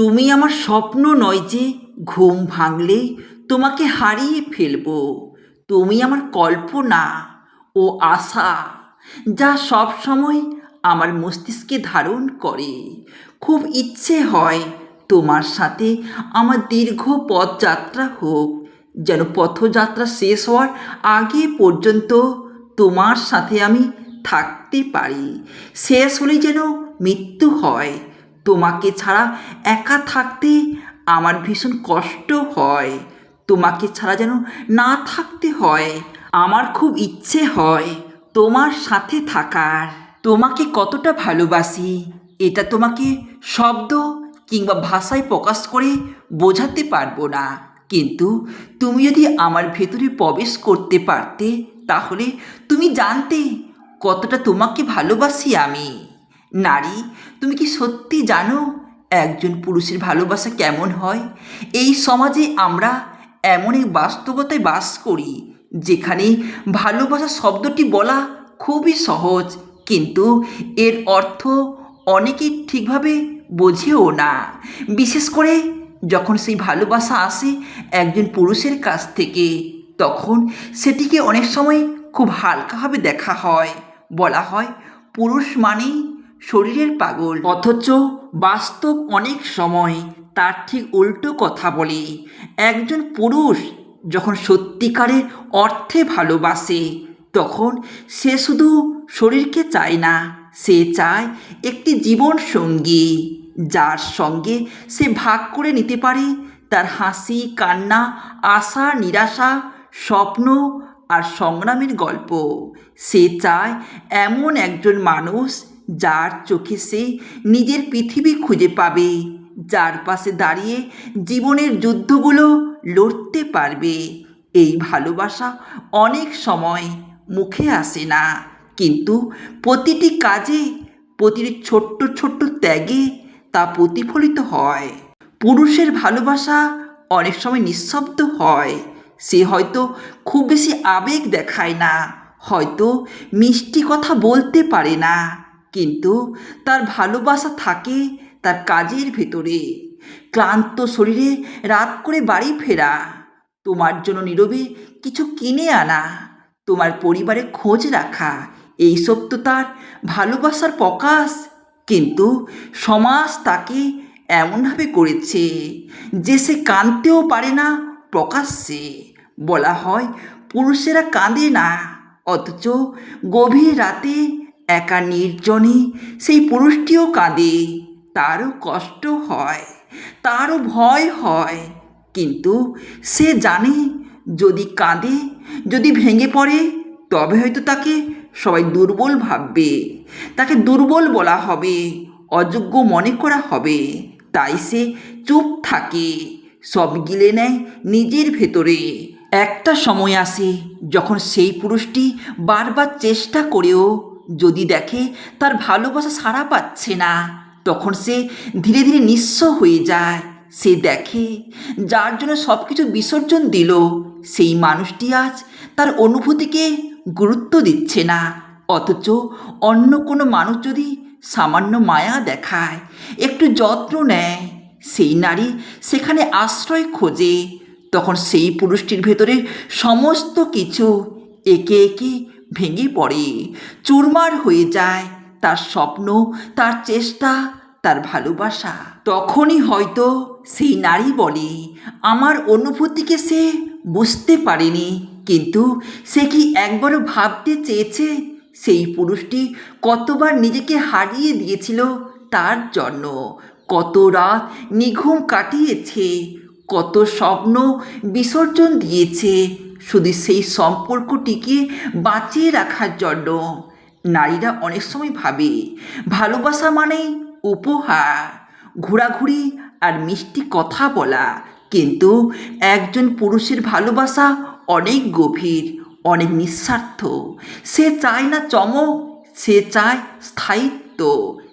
তুমি আমার স্বপ্ন নয় যে ঘুম ভাঙলে তোমাকে হারিয়ে ফেলব। তুমি আমার কল্পনা ও আশা যা সব সময় আমার মস্তিষ্কে ধারণ করে। খুব ইচ্ছে হয় তোমার সাথে আমার দীর্ঘ পথযাত্রা হোক, যেন পথযাত্রা শেষ হওয়ার আগে পর্যন্ত তোমার সাথে আমি থাকতে পারি। শেষ হলে যেন মৃত্যু হয়। তোমাকে ছাড়া একা থাকতে আমার ভীষণ কষ্ট হয়। তোমাকে ছাড়া যেন না থাকতে হয়, আমার খুব ইচ্ছে হয় তোমার সাথে থাকার। তোমাকে কতটা ভালোবাসি, এটা তোমাকে শব্দ কিংবা ভাষায় প্রকাশ করে বোঝাতে পারব না। কিন্তু তুমি যদি আমার ভেতরে প্রবেশ করতে পারতে, তাহলে তুমি জানতে কতটা তোমাকে ভালোবাসি আমি। নারী, তুমি কি সত্যি জানো একজন পুরুষের ভালোবাসা কেমন হয়? এই সমাজে আমরা এমন এক বাস্তবতায় বাস করি, যেখানে ভালোবাসা শব্দটি বলা খুবই সহজ, কিন্তু এর অর্থ অনেকেই ঠিকভাবে বোঝেও না। বিশেষ করে যখন সেই ভালোবাসা আসে একজন পুরুষের কাছ থেকে, তখন সেটিকে অনেক সময় খুব হালকাভাবে দেখা হয়। বলা হয় পুরুষ মানেই শরীরের পাগল। অথচ বাস্তব অনেক সময় তার ঠিক উল্টো কথা বলে। একজন পুরুষ যখন সত্যিকারের অর্থে ভালোবাসে, তখন সে শুধু শরীরকে চায় না, সে চায় একটি জীবন সঙ্গী যার সঙ্গে সে ভাগ করে নিতে পারে তার হাসি, কান্না, আশা, নিরাশা, স্বপ্ন আর সংগ্রামের গল্প। সে চায় এমন একজন মানুষ যার চোখে সে নিজের পৃথিবী খুঁজে পাবে, যার পাশে দাঁড়িয়ে জীবনের যুদ্ধগুলো লড়তে পারবে। এই ভালোবাসা অনেক সময় মুখে আসে না, কিন্তু প্রতিটি কাজে, প্রতিটি ছোট্ট ছোট্ট ত্যাগে তা প্রতিফলিত হয়। পুরুষের ভালোবাসা অনেক সময় নিঃশব্দ হয়, সে হয়তো খুব বেশি আবেগ দেখায় না, হয়তো মিষ্টি কথা বলতে পারে না। কিন্তু তার ভালোবাসা থাকে তার কাজের ভেতরে। ক্লান্ত শরীরে রাত করে বাড়ি ফেরা। তোমার জন্য নীরবে কিছু কিনে আনা। তোমার পরিবারে খোঁজ রাখা। এইসব তো তার ভালোবাসার প্রকাশ। কিন্তু সমাজ তাকে এমনভাবে করেছে যে সে কাঁদতেও পারে না প্রকাশ্যে। বলা হয় পুরুষেরা কাঁদে না। অথচ গভীর রাতে একা নির্জনে সেই পুরুষটিও কাঁদে, তারও কষ্ট হয়, তারও ভয় হয়। কিন্তু সে জানে যদি কাঁদে, যদি ভেঙে পড়ে, তবে হয়তো তাকে সবাই দুর্বল ভাববে। তাকে দুর্বল বলা হবে, অযোগ্য মনে করা হবে। তাই সে চুপ থাকে, সব গিলে নেয় নিজের ভেতরে। একটা সময় আসে যখন সেই পুরুষটি বারবার চেষ্টা করেও যদি দেখে তার ভালোবাসা সাড়া পাচ্ছে না, তখন সে ধীরে ধীরে নিঃস্ব হয়ে যায়। সে দেখে যার জন্য সব কিছু বিসর্জন দিল, সেই মানুষটি আজ তার অনুভূতিকে গুরুত্ব দিচ্ছে না। অথচ অন্য কোনো মানুষ যদি সামান্য মায়া দেখায়, একটু যত্ন নেয়, সেই নারী সেখানে আশ্রয় খোঁজে, তখন সেই পুরুষটির ভেতরে সমস্ত কিছু একে একে ভেঙে পড়ে। চুরমার হয়ে যায় তার স্বপ্ন, তার চেষ্টা, তার ভালোবাসা। তখনই হয়তো সেই নারী বলে, আমার অনুভূতিকে সে বুঝতে পারেনি, কিন্তু সে কি একবারও ভাবতে চেয়েছে? সেই পুরুষটি কতবার নিজেকে হারিয়ে দিয়েছিল তার জন্য। কত রাত নিঘুম কাটিয়েছে, কত স্বপ্ন বিসর্জন দিয়েছে শুধু সেই সম্পর্কটিকে বাঁচিয়ে রাখার জন্য। নারীরা অনেক সময় ভাবে, ভালোবাসা মানেই উপহার, ঘোরাঘুরি আর মিষ্টি কথা বলা। কিন্তু একজন পুরুষের ভালোবাসা অনেক গভীর, অনেক নিঃস্বার্থ। সে চায় না চমক, সে চায় স্থায়িত্ব,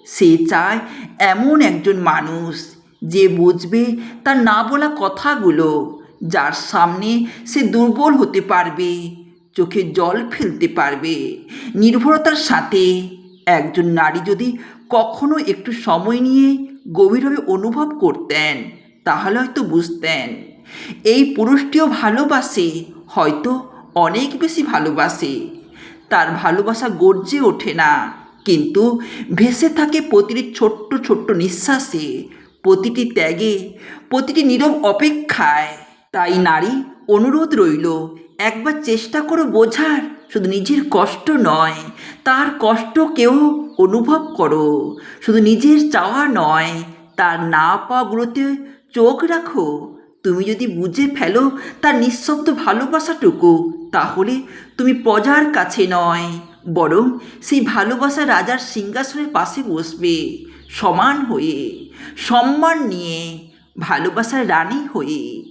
সে চায় এমন একজন মানুষ যে বুঝবে তার না বলা কথাগুলো যার সামনে সে দুর্বল হতে পারবে, চোখে জল ফেলতে পারবে। নির্ভরতার সাথে একজন নারী যদি কখনো একটু সময় নিয়ে গভীরভাবে অনুভব করতেন, তাহলে হয়তো বুঝতেন, এই পুরুষটিও ভালোবাসে, হয়তো অনেক বেশি ভালোবাসে। তার ভালোবাসা গর্জে ওঠে না, কিন্তু ভেসে থাকে প্রতিটি ছোট্ট ছোট্ট নিঃশ্বাসে, প্রতিটি ত্যাগে, প্রতিটি নীরব অপেক্ষায়। তাই নারী, অনুরোধ রইল, একবার চেষ্টা করো বোঝার। শুধু নিজের কষ্ট নয়, তার কষ্টকেও অনুভব করো। শুধু নিজের চাওয়া নয়, তার না পাওয়াগুলোতে চোখ রাখো। তুমি যদি বুঝে ফেলো তার নিঃশব্দ ভালোবাসাটুকু, তাহলে তুমি প্রজার কাছে নয়, বরং সেই ভালোবাসা রাজার সিংহাসনের পাশে বসবে, সমান হয়ে, সম্মান নিয়ে, ভালোবাসার রানী হয়ে।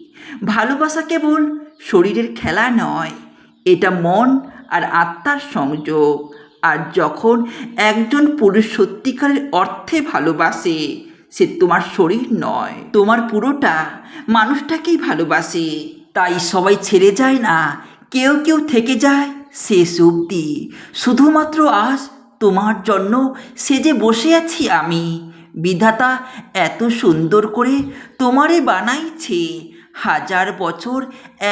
ভালোবাসা কেবল শরীরের খেলা নয়, এটা মন আর আত্মার সংযোগ। আর যখন একজন পুরুষ সত্যিকারের অর্থে ভালোবাসে, সে তোমার শরীর নয়, তোমার পুরোটা মানুষটাকেই ভালোবাসে। তাই সবাই ছেড়ে যায় না, কেউ কেউ থেকে যায় শেষ অবধি। শুধুমাত্র আজ তোমার জন্য সেজে বসে আছি আমি, বিধাতা এত সুন্দর করে তোমারে বানাইছে। হাজার বছর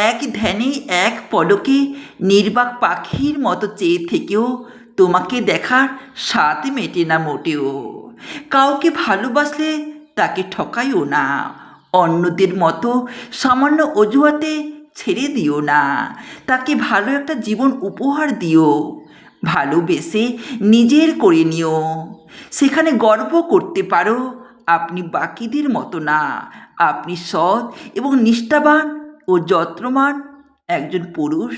এক ধ্যানে, এক পলকে নির্বাক পাখির মতো চেয়ে থেকেও তোমাকে দেখার স্বাদ মেটে না মোটেও। কাউকে ভালোবাসলে তাকে ঠকাইও না, অন্যদের মতো সামান্য অজুহাতে ছেড়ে দিও না। তাকে ভালো একটা জীবন উপহার দিও, ভালোবেসে নিজের করে নিও। সেখানে গর্ব করতে পারো, আপনি বাকিদের মতো না আপনি সৎ এবং নিষ্ঠাবান ও যত্নবান একজন পুরুষ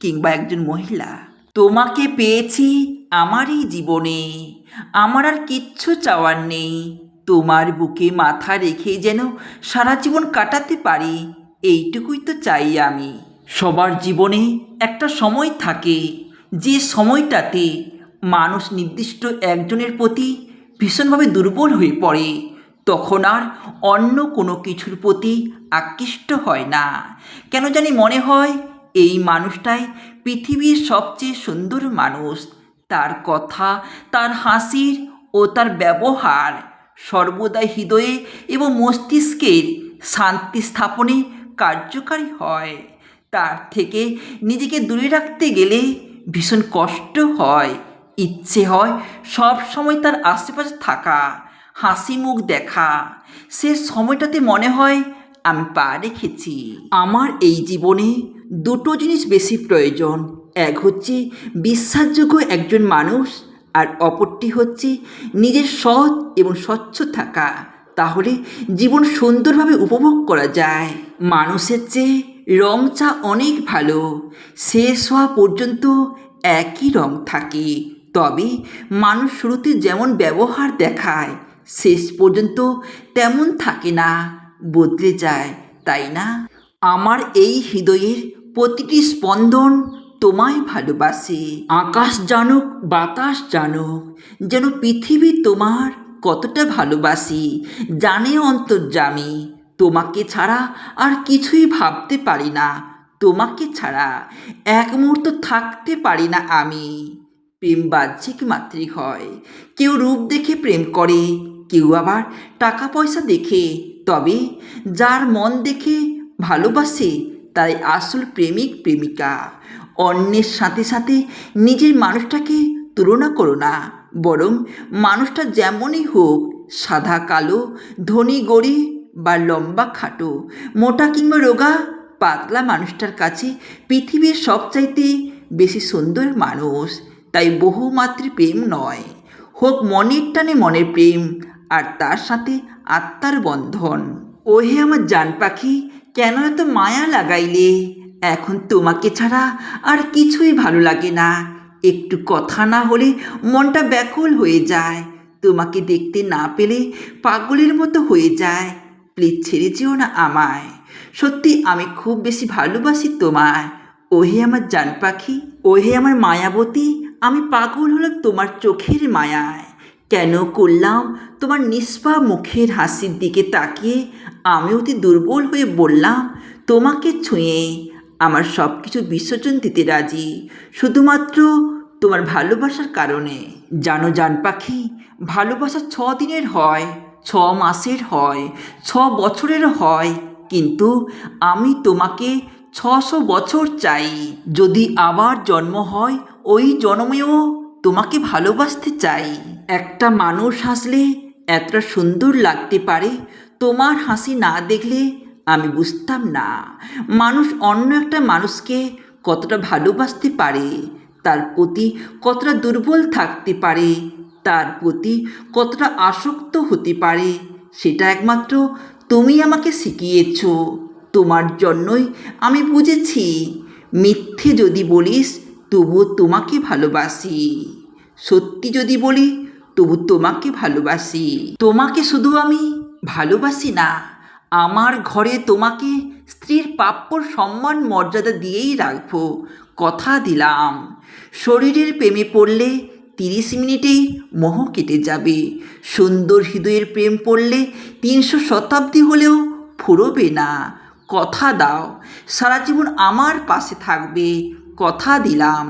কিংবা একজন মহিলা। তোমাকে পেয়েছি আমারই জীবনে। আমার আর কিচ্ছু চাওয়ার নেই। তোমার বুকে মাথা রেখে যেন সারা জীবন কাটাতে পারি, এইটুকুই তো চাই আমি। সবার জীবনে একটা সময় থাকে, যে সময়টাতে মানুষ নির্দিষ্ট একজনের প্রতি ভীষণভাবে দুর্বল হয়ে পড়ে। তখন আর অন্য কোনো কিছুর প্রতি আকৃষ্ট হয় না। কেন জানি মনে হয় এই মানুষটাই পৃথিবীর সবচেয়ে সুন্দর মানুষ। তার কথা, তার হাসির ও তার ব্যবহার সর্বদাই হৃদয়ে এবং মস্তিষ্কের শান্তি স্থাপনে কার্যকারী হয়। তার থেকে নিজেকে দূরে রাখতে গেলে ভীষণ কষ্ট হয়, ইচ্ছে হয় সব সময় তার আশেপাশে থাকা। হাসি মুখ দেখা। সে সময়টাতে মনে হয়, আমি পা রেখেছি। আমার এই জীবনে দুটো জিনিস বেশি প্রয়োজন। এক হচ্ছে বিশ্বাসযোগ্য একজন মানুষ, আর অপরটি হচ্ছে নিজের সৎ এবং স্বচ্ছ থাকা। তাহলে জীবন সুন্দরভাবে উপভোগ করা যায়। মানুষের চেয়ে রং চা অনেক ভালো। শেষ হওয়া পর্যন্ত একই রং থাকে। তবে মানুষ শুরুতে যেমন ব্যবহার দেখায় শেষ পর্যন্ত তেমন থাকে না, বদলে যায়, তাই না? আমার এই হৃদয়ের প্রতিটি স্পন্দন তোমায় ভালোবাসে। আকাশ জানুক, বাতাস জানুক, যেন পৃথিবী তোমার কতটা ভালোবাসি, জানে অন্তর্জামী তোমাকে ছাড়া আর কিছুই ভাবতে পারি না, তোমাকে ছাড়া, এক মুহূর্ত থাকতে পারি না আমি। প্রেম বাহ্যিক মাতৃক হয় কেউ রূপ দেখে প্রেম করে কেউ আবার টাকা পয়সা দেখে, তবে যার মন দেখে ভালোবাসে, তাই আসল প্রেমিক, প্রেমিকা। অন্যের সাথে সাথে নিজের মানুষটাকে তুলনা করো না, বরং মানুষটা যেমনই হোক, সাদা, কালো, ধনী গড়ি বা লম্বা, খাটো, মোটা কিংবা রোগা, পাতলা মানুষটার কাছে পৃথিবীর সবচাইতে বেশি সুন্দর মানুষ। তাই বহুমাত্রিক প্রেম নয়, হোক মনের টানে মনের প্রেম আর তার সাথে আত্মার বন্ধন। ওহে আমার জান পাখি, কেন এত মায়া লাগাইলে? এখন তোমাকে ছাড়া আর কিছুই ভালো লাগে না। একটু কথা না হলে মনটা ব্যাকুল হয়ে যায়। তোমাকে দেখতে না পেলে পাগলের মতো হয়ে যায়। প্লিজ ছেড়ে যেও না আমায়। সত্যি আমি খুব বেশি ভালোবাসি তোমায়। ওহে আমার জান পাখি, ওহে আমার মায়াবতী, আমি পাগল হলাম তোমার চোখের মায়ায়। কেন করলাম তোমার নিষ্পা মুখের হাসির দিকে তাকিয়ে আমি অতি দুর্বল হয়ে বললাম, তোমাকে ছুঁয়ে আমার সব কিছু বিসর্জন দিতে রাজি। শুধুমাত্র তোমার ভালোবাসার কারণে। জানো জান পাখি, ভালোবাসা ছ দিনের হয়, ছ মাসের হয়, ছ বছরের হয়। কিন্তু আমি তোমাকে ছশো বছর চাই। যদি আবার জন্ম হয়, ওই জন্মেও তোমাকে ভালোবাসতে চাই। একটা মানুষ হাসলে এতটা সুন্দর লাগতে পারে? তোমার হাসি না দেখলে আমি বুঝতাম না। মানুষ অন্য একটা মানুষকে কতটা ভালোবাসতে পারে, তার প্রতি কতটা দুর্বল থাকতে পারে, তার প্রতি কতটা আসক্ত হতে পারে, সেটা একমাত্র তুমি আমাকে শিখিয়েছ। তোমার জন্যই আমি বুঝেছি। মিথ্যে যদি বলিস তবুও তোমাকে ভালোবাসি। সত্যি যদি বলি তবু তোমাকে ভালোবাসি। তোমাকে শুধু আমি ভালোবাসি না, আমার ঘরে তোমাকে স্ত্রীর প্রাপ্য সম্মান মর্যাদা দিয়েই রাখব, কথা দিলাম। শরীরের প্রেমে পড়লে তিরিশ মিনিটেই মোহ কেটে যাবে, সুন্দর হৃদয়ের প্রেম পড়লে তিনশো শতাব্দী হলেও ফুরবে না, কথা দাও, সারা জীবন আমার পাশে থাকবে, কথা দিলাম,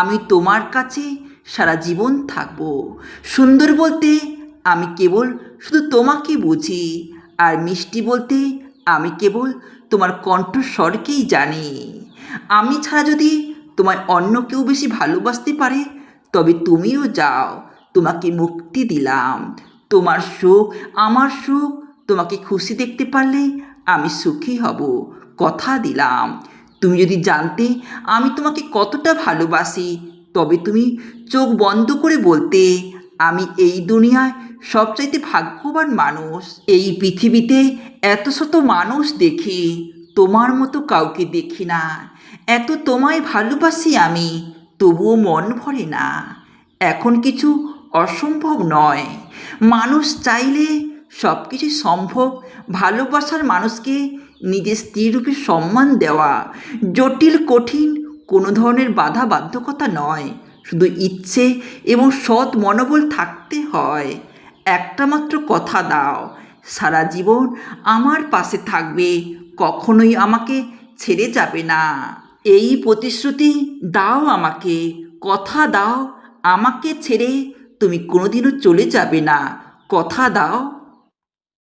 আমি তোমার কাছে সারা জীবন থাকব। সুন্দর বলতে আমি কেবল শুধু তোমাকে বুঝি, আর মিষ্টি বলতে আমি কেবল তোমার কণ্ঠস্বরকেই জানি। আমি ছাড়া যদি তোমায় অন্য কেউ বেশি ভালোবাসতে পারে, তবে তুমিও যাও, তোমাকে মুক্তি দিলাম। তোমার সুখ, আমার সুখ, তোমাকে খুশি দেখতে পারলে আমি সুখী হব, কথা দিলাম। তুমি যদি জানতে আমি তোমাকে কতটা ভালোবাসি তবে তুমি চোখ বন্ধ করে বলতে, আমি এই দুনিয়ায় সবচাইতে ভাগ্যবান মানুষ। এই পৃথিবীতে এত শত মানুষ দেখি, তোমার মতো কাউকে দেখি না। এত তোমায় ভালোবাসি আমি, তবুও মন ভরে না। এখন কিছু অসম্ভব নয়। মানুষ চাইলে সব কিছু সম্ভব। ভালোবাসার মানুষকে নিজের স্ত্রীরূপে সম্মান দেওয়া, জটিল, কঠিন কোনো ধরনের বাধা বাধ্যকতা নয়। শুধু ইচ্ছে এবং সৎ মনোবল থাকতে হয়। একটা মাত্র কথা দাও, সারা জীবন আমার পাশে থাকবে, কখনোই আমাকে ছেড়ে যাবে না। এই প্রতিশ্রুতি দাও আমাকে, কথা দাও আমাকে ছেড়ে, তুমি কোনোদিনও চলে যাবে না। কথা দাও